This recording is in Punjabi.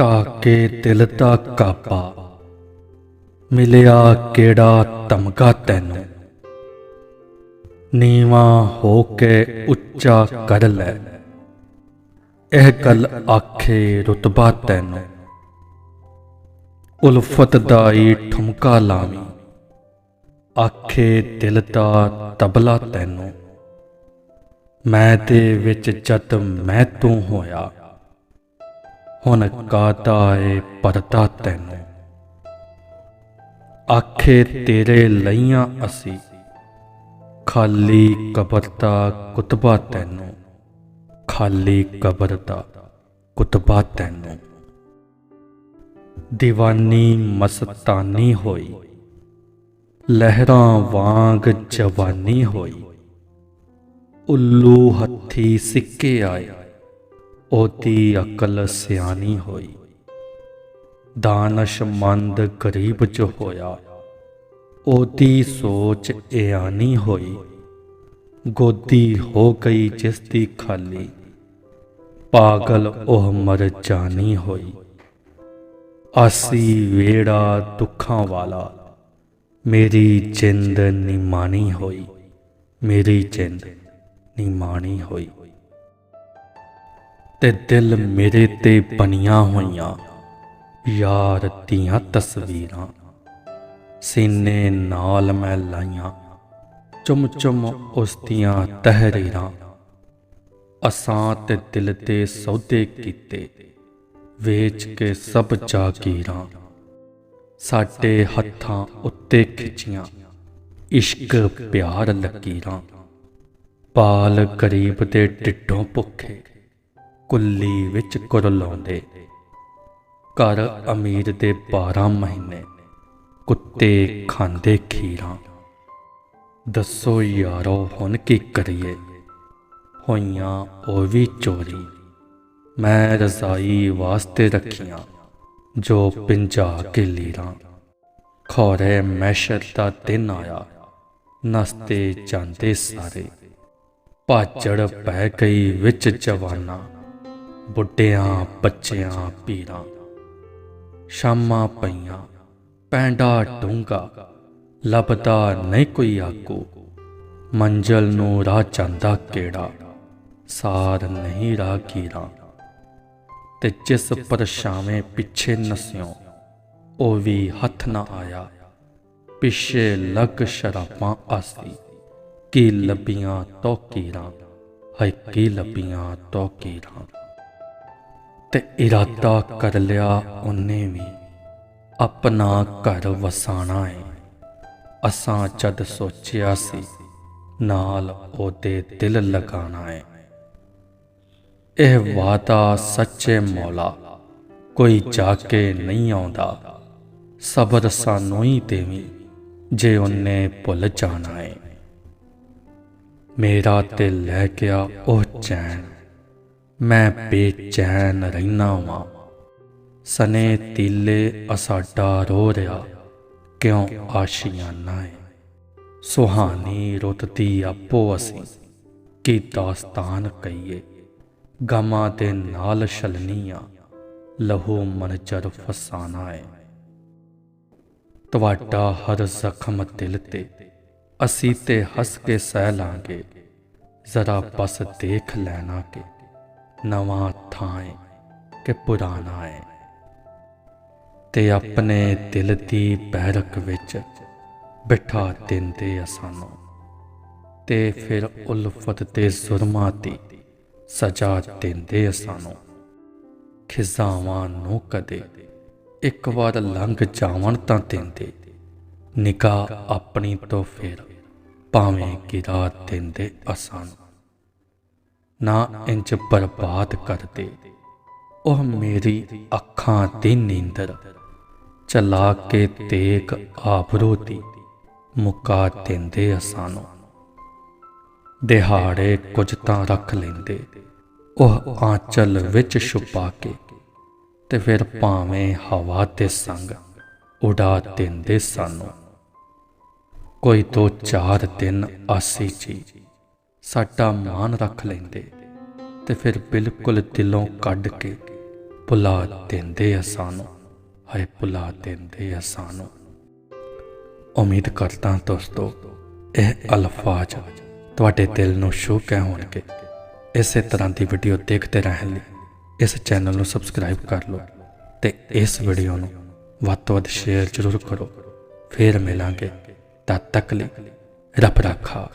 ਢਾਕੇ ਦਿਲ ਦਾ ਕਾਪਾ। ਮਿਲਿਆ ਕਿਹੜਾ ਧਮਕਾ ਤੈਨੂੰ? ਨੀਵਾ ਹੋ ਕੇ ਉੱਚਾ ਕਰ ਲੈ। ਇਹ ਗੱਲ ਆਖੇ ਰਤਬਾ ਤੈਨੂੰ। ਉਲਫਤ ਦਾਈ ਠੁਮਕਾ ਲਾਵੀਂ। ਆਖੇ ਦਿਲ ਦਾ ਤਬਲਾ ਤੈਨੂੰ। ਮੈਂ ਦੇ ਵਿੱਚ ਜਦ ਮੈਂ ਤੂੰ ਹੋਇਆ। ਹੁਣ ਕਾਦਾ ਏ ਪਰਦਾ ਤੈਨੂੰ। ਆਖੇ ਤੇਰੇ ਲਈਆਂ ਅਸੀਂ। ਖਾਲੀ ਕਬਰ ਦਾ ਕੁਤਬਾ ਤੈਨੂੰ। ਖਾਲੀ ਕਬਰ ਦਾ ਕੁਤਬਾ ਤੈਨੂੰ। دیਵਾਨੀ ਮਸਤਾਨੀ ਹੋਈ। ਲਹਿਰਾਂ ਵਾਂਗ ਜਵਾਨੀ ਹੋਈ। ਉੱਲੂ ਹੱਥੀ ਸਿੱਕੇ ਆਏ। ਉਹਦੀ ਅਕਲ ਸਿਆਣੀ ਹੋਈ। ਦਾਨਸ਼ਮੰਦ ਗਰੀਬ ਚ ਹੋਇਆ। ਉਹਦੀ ਸੋਚ ਇਆਨੀ ਹੋਈ। ਗੋਦੀ ਹੋ ਗਈ ਜਿਸ ਦੀ ਖਾਲੀ। ਪਾਗਲ ਉਹ ਮਰ ਜਾਣੀ ਹੋਈ। ਆਸੀ ਵੇੜਾ ਦੁੱਖਾਂ ਵਾਲਾ। ਮੇਰੀ ਜਿੰਦ ਨਿਮਾਣੀ ਹੋਈ। ਮੇਰੀ ਜਿੰਦ ਨਿਮਾਣੀ ਹੋਈ। ਤੇ ਦਿਲ ਮੇਰੇ ਤੇ ਬਣੀਆਂ ਹੋਈਆਂ। ਯਾਰ ਦੀਆਂ ਤਸਵੀਰਾਂ। ਸੀਨੇ ਨਾਲ ਮੈਂ ਲਾਈਆਂ। ਚੁੰਮ ਚੁੰਮ ਉਸ ਦੀਆਂ ਤਹਿਰੀਰਾਂ। ਅਸਾਂ ਤੇ ਦਿਲ ਤੇ ਸੌਦੇ ਕੀਤੇ। ਵੇਚ ਕੇ ਸਭ ਜਾਗੀਰਾਂ। ਸਾਡੇ ਹੱਥਾਂ ਉੱਤੇ ਖਿੱਚੀਆਂ। ਇਸ਼ਕ ਪਿਆਰ ਲਕੀਰਾਂ। ਪਾਲ ਗਰੀਬ ਦੇ ਢਿੱਡੋਂ ਭੁੱਖੇ। ਕੁੱਲੀ ਵਿੱਚ ਕੁਰਲਾਉਂਦੇ ਘਰ ਅਮੀਰ ਦੇ 12 ਮਹੀਨੇ, ਕੁੱਤੇ ਖਾਂਦੇ ਖੀਰਾਂ। ਦੱਸੋ ਯਾਰੋ, ਹੁਣ ਕੀ ਕਰੀਏ? ਹੋਈਆਂ ਉਹ ਵੀ ਚੋਰੀ। ਮੈਂ ਰਜ਼ਾਈ ਵਾਸਤੇ ਰੱਖੀਆਂ, ਜੋ ਪਿੰਜਾ ਕੇ ਲੀਰਾਂ। ਖੋਰੇ ਮਹਿਸ਼ਰ ਦਾ ਦਿਨ ਆਇਆ, ਨਸਤੇ ਜਾਂਦੇ ਸਾਰੇ। ਭਾਜੜ ਪੈ ਗਈ ਵਿੱਚ ਜਵਾਨਾ। ਬੁੱਢਿਆਂ ਬੱਚਿਆਂ ਪੀਰਾਂ। ਸ਼ਾਮਾਂ ਪਈਆਂ, ਪੈਂਡਾ ਡੂੰਗਾ ਲੱਭਦਾ ਨਹੀਂ ਕੋਈ ਆਗੂ। ਮੰਜ਼ਲ ਨੂੰ ਰਾਹ ਜਾਂਦਾ ਕਿਹੜਾ? ਸਾਰ ਨਹੀਂ ਰਾਹ ਰਾਗੀਰਾਂ ਤੇ ਜਿਸ ਪਰਛਾਵੇਂ ਪਿੱਛੇ ਨਸਿਓ, ਉਹ ਵੀ ਹੱਥ ਨਾ ਆਇਆ। ਪਿੱਛੇ ਲੱਗ ਸ਼ਰਾਬਾਂ ਆਸੀ, ਕੀ ਲੱਭੀਆਂ ਤੋਕੀਰਾਂ ਹਾਏ, ਕੀ ਲੱਭੀਆਂ ਤੋਕੀਰਾਂ ਤੇ ਇਰਾਦਾ ਕਰ ਲਿਆ ਉਹਨੇ ਵੀ। ਆਪਣਾ ਘਰ ਵਸਾਣਾ ਏ। ਅਸਾਂ ਜਦ ਸੋਚਿਆ ਸੀ, ਨਾਲ ਉਹਦੇ ਦਿਲ ਲਗਾਣਾ ਏ। ਇਹ ਵਾਦਾ ਸੱਚੇ ਮੌਲਾ, ਕੋਈ ਜਾ ਕੇ ਨਹੀਂ ਆਉਂਦਾ। ਸਬਰ ਸਾਨੂੰ ਹੀ ਦੇਵੀਂ, ਜੇ ਉਹਨੇ ਭੁੱਲ ਜਾਣਾ ਏ। ਮੇਰਾ ਤੇ ਲੈ ਗਿਆ ਉਹ ਚੈਨ। ਮੈਂ ਬੇਚੈਨ ਰਹਿਣਾ ਵਾਂ। ਸਨੇ ਤੀਲੇ ਅਸਾਡਾ ਰੋ ਰਿਆ, ਕਿਉਂ ਆਸ਼ੀਆਨਾ ਏ। ਸੁਹਾਨੀ ਰੁੱਤਦੀ ਆਪੋ ਅਸੀਂ, ਕੀ ਦਾਸਤਾਨ ਕਹੀਏ। ਗਮਾਂ ਦੇ ਨਾਲ ਛਲਨੀਆਂ, ਲਹੂ ਮਨਜਰ ਫਸਾਨਾ ਏ। ਤੁਹਾਡਾ ਹਰ ਜ਼ਖਮ ਦਿਲ ਤੇ, ਅਸੀਂ ਤੇ ਹੱਸ ਕੇ ਸਹਿ ਲਾਂਗੇ। ਜ਼ਰਾ ਬਸ ਦੇਖ ਲੈਣਾ ਕਿ ਨਵਾਂ ਥਾਂ ਏ, ਕਿ ਪੁਰਾਣਾ ਏ। ਤੇ ਆਪਣੇ ਦਿਲ ਦੀ ਬੈਰਕ ਵਿੱਚ ਬਿਠਾ ਦਿੰਦੇ ਆ ਸਾਨੂੰ। ਤੇ ਫਿਰ ਉਲਫਤ ਤੇ ਜ਼ੁਰਮਾਂ ਦੀ ਸਜ਼ਾ ਦਿੰਦੇ ਆ ਸਾਨੂੰ। ਖਿਜ਼ਾਵਾਂ ਨੂੰ ਕਦੇ ਇੱਕ ਵਾਰ ਲੰਘ ਜਾਵਣ ਤਾਂ ਦਿੰਦੇ। ਨਿਗਾਹ ਆਪਣੀ ਤੋਂ ਫਿਰ ਭਾਵੇਂ ਗਿਰਾ ਦਿੰਦੇ ਆ ਸਾਨੂੰ। ਨਾ ਇੰਜ ਬਰਬਾਦ ਕਰਦੇ। ਉਹ ਮੇਰੀ ਅੱਖਾਂ ਦੀ ਨੀਂਦਰ ਚਲਾ ਕੇ ਤੇਗ ਆਬਰੂ ਦੀ ਮੁਕਾ ਦਿੰਦੇ ਅਸਾਂ ਨੂੰ ਦਿਹਾੜੇ ਕੁਝ ਤਾਂ ਰੱਖ ਲੈਂਦੇ। ਉਹ ਆਂਚਲ ਵਿੱਚ ਛੁਪਾ ਕੇ ਤੇ ਫਿਰ ਭਾਵੇਂ ਹਵਾ ਤੇ ਸੰਗ ਉਡਾ ਦਿੰਦੇ ਸਾਨੂੰ। ਕੋਈ ਦੋ ਚਾਰ ਦਿਨ ਆਸੀ ਜੀ ਸਾਡਾ ਮਾਨ ਰੱਖ ਲੈਂਦੇ ਤੇ ਫਿਰ ਬਿਲਕੁਲ ਦਿਲੋਂ ਕੱਢ ਕੇ ਭੁਲਾ ਦਿੰਦੇ ਆ ਸਾਨੂੰ। ਹਾਏ, ਭੁਲਾ ਦਿੰਦੇ ਆ ਸਾਨੂੰ। ਉਮੀਦ ਕਰਦਾ ਦੋਸਤੋ, ਇਹ ਅਲਫਾਜ਼ ਤੁਹਾਡੇ ਦਿਲ ਨੂੰ ਛੂਹ ਕੇ ਹੋਣਗੇ ਇਸੇ ਤਰ੍ਹਾਂ ਦੀ ਵੀਡੀਓ ਦੇਖਦੇ ਰਹਿਣ ਲਈ ਇਸ ਚੈਨਲ ਨੂੰ ਸਬਸਕ੍ਰਾਈਬ ਕਰ ਲਓ ਤੇ ਇਸ ਵੀਡੀਓ ਨੂੰ ਵੱਧ ਤੋਂ ਵੱਧ ਸ਼ੇਅਰ ਜ਼ਰੂਰ ਕਰੋ। ਫੇਰ ਮਿਲਾਂਗੇ। ਤਦ ਤੱਕ ਲਈ ਰੱਬ ਰੱਖਾ।